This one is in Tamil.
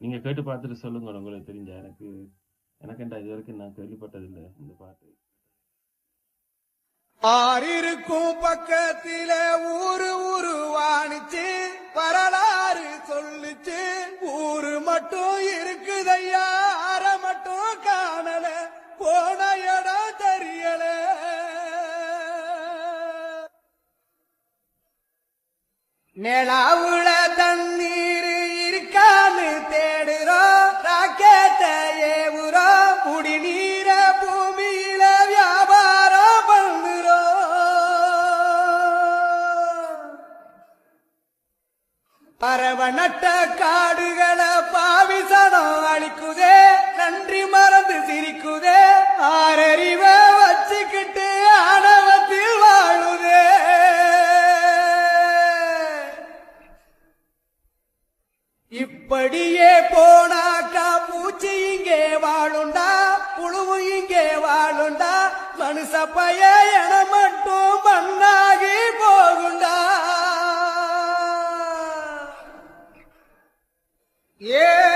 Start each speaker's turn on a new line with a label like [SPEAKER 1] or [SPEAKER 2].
[SPEAKER 1] நீங்க கேட்டு பார்த்துட்டு சொல்லுங்க உங்களுக்கு தெரிஞ்ச எனக்கு எனக்கு இது வரைக்கும் நான் கேள்விப்பட்டதில்லை இந்த பாட்டு.
[SPEAKER 2] ஆறிருக்கும் பக்கத்தில ஊரு உருவானுச்சு வரலாறு சொல்லுச்சு. ஊரு மட்டும் இருக்குதையா அற மட்டும் காணல போன இடம் தெரியல. நிலாவுல பரவநட்ட நட்ட காடுகளை பாவிசனம் அழிக்குதே நன்றி மறந்து சிரிக்குதே ஆறறிவ வச்சுக்கிட்டு ஆணவத்தில் வாழுதே. இப்படியே போனாக்கா பூச்சி இங்கே வாழுண்டா புழுவு இங்கே வாழுண்டா மனுஷ பைய என Yeah.